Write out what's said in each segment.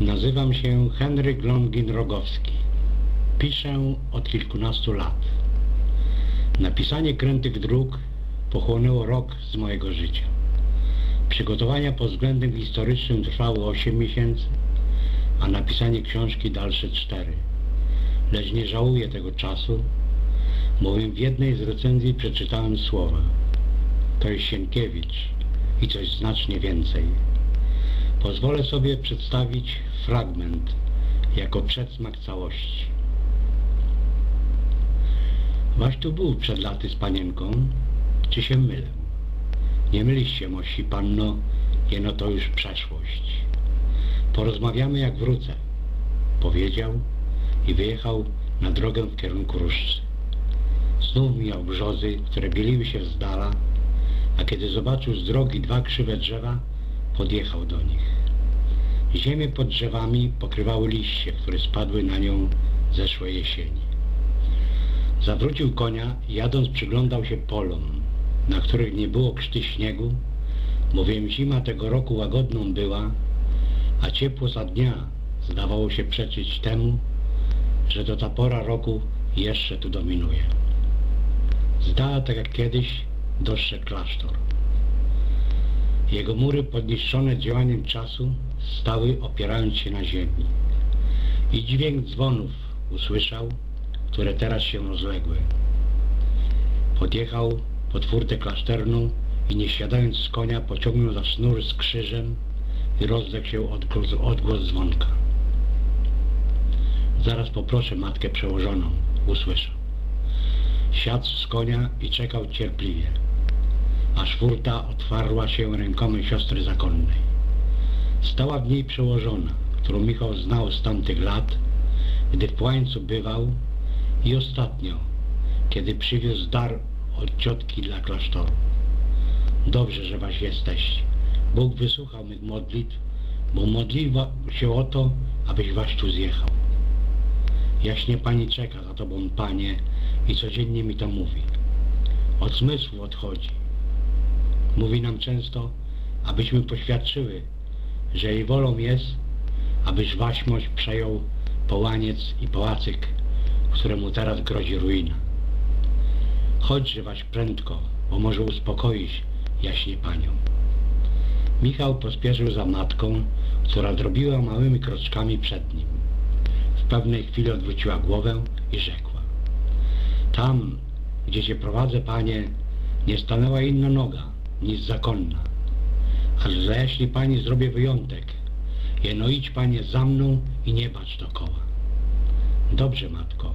Nazywam się Henryk Longin-Rogowski. Piszę od kilkunastu lat. Napisanie Krętych Dróg pochłonęło rok z mojego życia. Przygotowania pod względem historycznym trwały 8 miesięcy, a napisanie książki dalsze 4. Lecz nie żałuję tego czasu, bowiem w jednej z recenzji przeczytałem słowa. To jest Sienkiewicz i coś znacznie więcej. Pozwolę sobie przedstawić fragment jako przedsmak całości. Waś tu był przed laty z panienką, czy się mylę? Nie myliście, mości panno, jeno to już przeszłość. Porozmawiamy jak wrócę, powiedział i wyjechał na drogę w kierunku Różcy. Znów mijał brzozy, które bieliły się z dala, a kiedy zobaczył z drogi dwa krzywe drzewa, podjechał do nich. Ziemię pod drzewami pokrywały liście, które spadły na nią zeszłej jesieni. Zawrócił konia i jadąc przyglądał się polom, na których nie było krzty śniegu, bowiem zima tego roku łagodną była, a ciepło za dnia zdawało się przeczyć temu, że to ta pora roku jeszcze tu dominuje. Z dala, tak jak kiedyś, dostrzegł klasztor. Jego mury podniszczone działaniem czasu stały opierając się na ziemi. I dźwięk dzwonów usłyszał, które teraz się rozległy. Podjechał pod furtę klaszterną i nie siadając z konia pociągnął za sznur z krzyżem i rozległ się odgłos, odgłos dzwonka. Zaraz poproszę matkę przełożoną, usłyszał. Siadł z konia i czekał cierpliwie, aż furta otwarła się rękoma siostry zakonnej. Stała w niej przełożona, którą Michał znał z tamtych lat, gdy w Płańcu bywał i ostatnio, kiedy przywiózł dar od ciotki dla klasztoru. Dobrze, że was jesteście. Bóg wysłuchał mych modlitw, bo modliła się o to, abyś was tu zjechał. Jaśnie Pani czeka za Tobą, Panie, i codziennie mi to mówi. Od zmysłu odchodzi. Mówi nam często, abyśmy poświadczyły, że jej wolą jest, abyś Waśmość przejął połaniec i pałacyk, któremu teraz grozi ruina. Chodźże Waś prędko, bo może uspokoić jaśnie Panią. Michał pospieszył za matką, która drobiła małymi kroczkami przed nim. W pewnej chwili odwróciła głowę i rzekła. Tam, gdzie Cię prowadzę, Panie, nie stanęła inna noga niż zakonna. Ale jeśli Pani zrobię wyjątek, jeno idź Panie za mną i nie bacz dokoła. Dobrze, matko,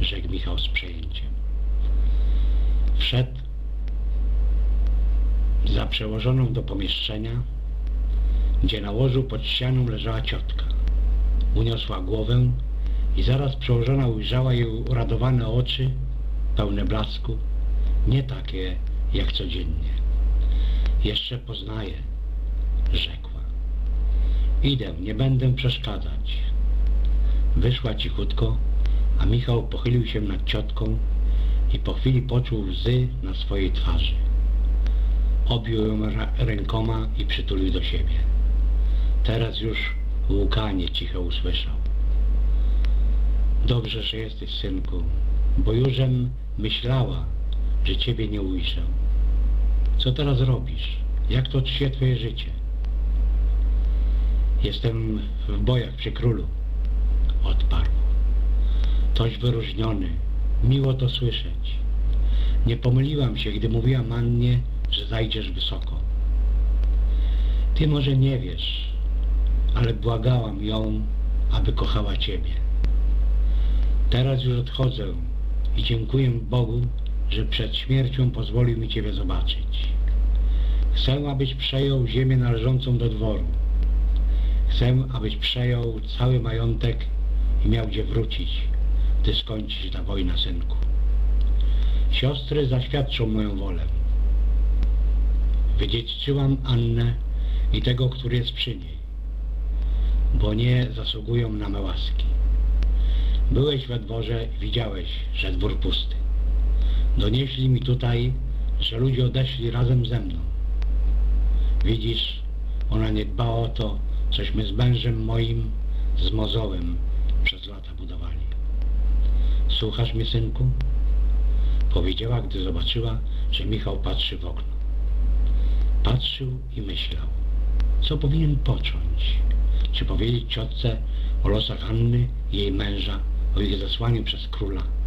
rzekł Michał z przejęciem. Wszedł za przełożoną do pomieszczenia, gdzie na łożu pod ścianą leżała ciotka. Uniosła głowę i zaraz przełożona ujrzała jej uradowane oczy, pełne blasku, nie takie jak codziennie. Jeszcze poznaję, rzekła. Idę, nie będę przeszkadzać. Wyszła cichutko, a Michał pochylił się nad ciotką i po chwili poczuł łzy na swojej twarzy. Objął ją rękoma i przytulił do siebie. Teraz już łukanie cicho usłyszał. Dobrze, że jesteś, synku, bo jużem myślała, że ciebie nie ujrzę. Co teraz robisz? Jak toczy się twoje życie? Jestem w bojach przy królu, odparł. Toś wyróżniony, miło to słyszeć. Nie pomyliłam się, gdy mówiłam Annie, że zajdziesz wysoko. Ty może nie wiesz, ale błagałam ją, aby kochała Ciebie. Teraz już odchodzę i dziękuję Bogu, że przed śmiercią pozwolił mi Ciebie zobaczyć. Chcę, abyś przejął ziemię należącą do dworu. Chcę, abyś przejął cały majątek i miał gdzie wrócić, gdy skończy się ta wojna, synku. Siostry zaświadczą moją wolę. Wydziedziczyłam Annę i tego, który jest przy niej, bo nie zasługują na me łaski. Byłeś we dworze i widziałeś, że dwór pusty. Donieśli mi tutaj, że ludzie odeszli razem ze mną. Widzisz, ona nie dba o to, cośmy z mężem moim, z mozołem przez lata budowali. Słuchasz mnie, synku? Powiedziała, gdy zobaczyła, że Michał patrzy w okno. Patrzył i myślał, co powinien począć. Czy powiedzieć ciotce o losach Anny, jej męża, o ich zesłaniu przez króla.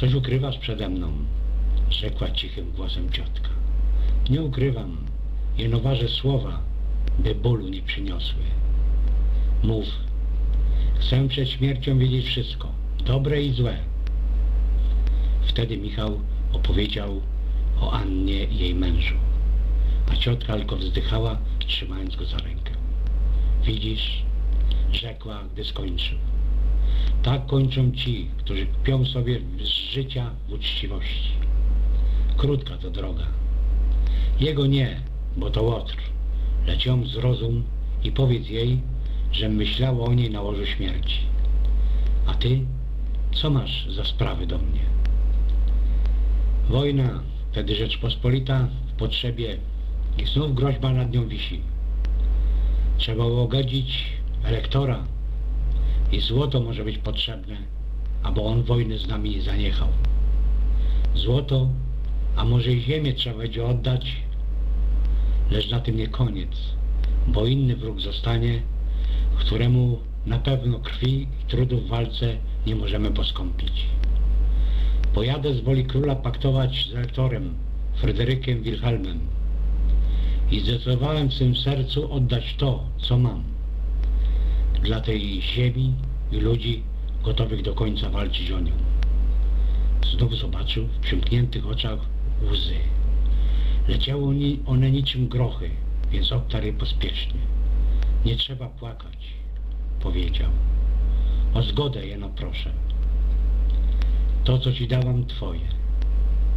Coś ukrywasz przede mną, rzekła cichym głosem ciotka. Nie ukrywam, jeno waże słowa, by bólu nie przyniosły. Mów, chcę przed śmiercią wiedzieć wszystko, dobre i złe. Wtedy Michał opowiedział o Annie i jej mężu, a ciotka tylko wzdychała, trzymając go za rękę. Widzisz, rzekła, gdy skończył. Tak kończą ci, którzy kpią sobie z życia w uczciwości. Krótka to droga. Jego nie, bo to łotr, lecz ją zrozum i powiedz jej, że myślało o niej na łożu śmierci. A ty, co masz za sprawy do mnie? Wojna, wtedy Rzeczpospolita w potrzebie i znów groźba nad nią wisi. Trzeba ugodzić elektora i złoto może być potrzebne, aby on wojny z nami nie zaniechał. Złoto, a może i ziemię trzeba będzie oddać, lecz na tym nie koniec, bo inny wróg zostanie, któremu na pewno krwi i trudu w walce nie możemy poskąpić. Pojadę z woli króla paktować z elektorem Fryderykiem Wilhelmem i zdecydowałem w swym sercu oddać to, co mam dla tej ziemi i ludzi gotowych do końca walczyć o nią. Znów zobaczył w przymkniętych oczach łzy. Leciały one niczym grochy, więc obtarł je pospiesznie. Nie trzeba płakać, powiedział. O zgodę jeno proszę. To, co ci dałam, twoje.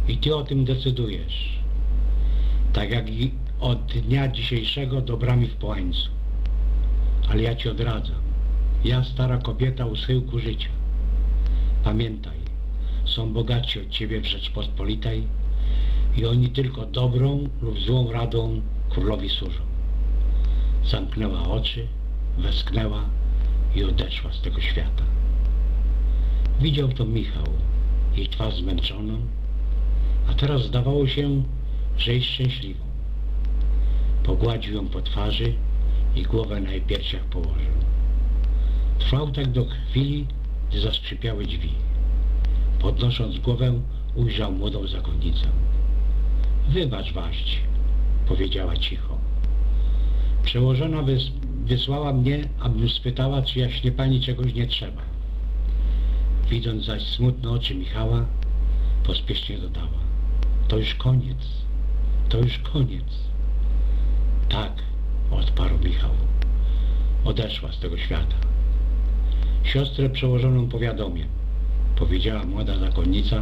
I ty o tym decydujesz. Tak jak i od dnia dzisiejszego dobrami w połańcu. Ale ja ci odradzam. Ja, stara kobieta u schyłku życia. Pamiętaj, są bogaci od ciebie w Rzeczpospolitej i oni tylko dobrą lub złą radą królowi służą. Zamknęła oczy, westchnęła i odeszła z tego świata. Widział to Michał, jej twarz zmęczoną, a teraz zdawało się, że jest szczęśliwą. Pogładził ją po twarzy i głowę na jej piersiach położył. Trwał tak do chwili, gdy zaskrzypiały drzwi. Podnosząc głowę, ujrzał młodą zakonnicę. Wybacz waść, powiedziała cicho. Przełożona wys wysłała mnie, abym spytała, czy jaśnie pani czegoś nie trzeba. Widząc zaś smutne oczy Michała, pospiesznie dodała. To już koniec, to już koniec. Tak, odparł Michał. Odeszła z tego świata. Siostrę przełożoną powiadomię, powiedziała młoda zakonnica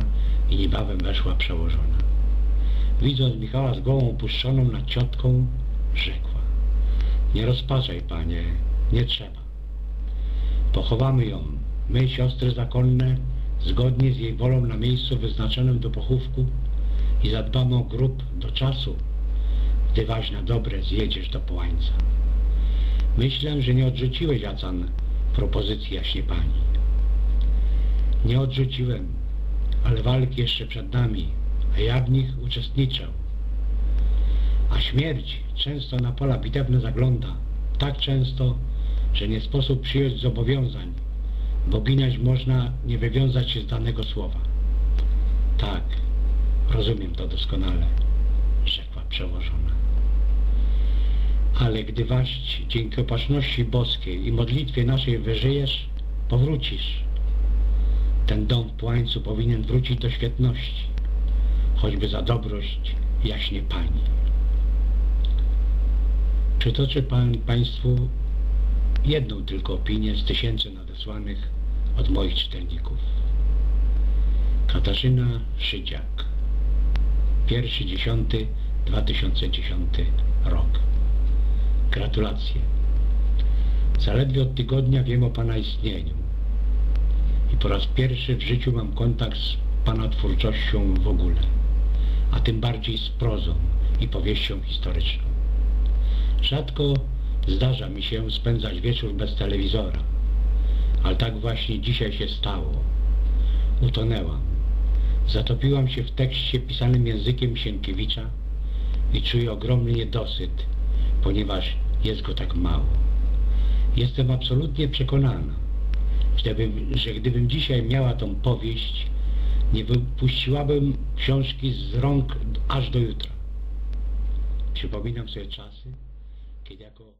i niebawem weszła przełożona. Widząc Michała z głową opuszczoną nad ciotką, rzekła. Nie rozpaczaj, panie, nie trzeba. Pochowamy ją, my, siostry zakonne, zgodnie z jej wolą na miejscu wyznaczonym do pochówku i zadbamy o grób do czasu, gdy ważne dobre zjedziesz do połańca. Myślę, że nie odrzuciłeś, Acan, propozycji jaśnie pani. Nie odrzuciłem, ale walki jeszcze przed nami, a ja w nich uczestniczę. A śmierć często na pola bitewne zagląda, tak często, że nie sposób przyjąć zobowiązań, bo ginąć można nie wywiązać się z danego słowa. Tak, rozumiem to doskonale, rzekła przełożona. Ale gdy waść dzięki opatrzności boskiej i modlitwie naszej wyżyjesz, powrócisz. Ten dom w Płańcu powinien wrócić do świetności, choćby za dobrość jaśnie Pani. Przytoczę pan, Państwu jedną tylko opinię z tysięcy nadesłanych od moich czytelników. Katarzyna Szydziak, pierwszy dziesiąty 2010 rok. Gratulacje. Zaledwie od tygodnia wiem o Pana istnieniu i po raz pierwszy w życiu mam kontakt z Pana twórczością w ogóle, a tym bardziej z prozą i powieścią historyczną. Rzadko Zdarza mi się spędzać wieczór bez telewizora. Ale tak właśnie dzisiaj się stało. Utonęłam. Zatopiłam się w tekście pisanym językiem Sienkiewicza i czuję ogromny niedosyt, ponieważ jest go tak mało. Jestem absolutnie przekonana, że gdybym, dzisiaj miała tą powieść, nie wypuściłabym książki z rąk aż do jutra. Przypominam sobie czasy, kiedy jako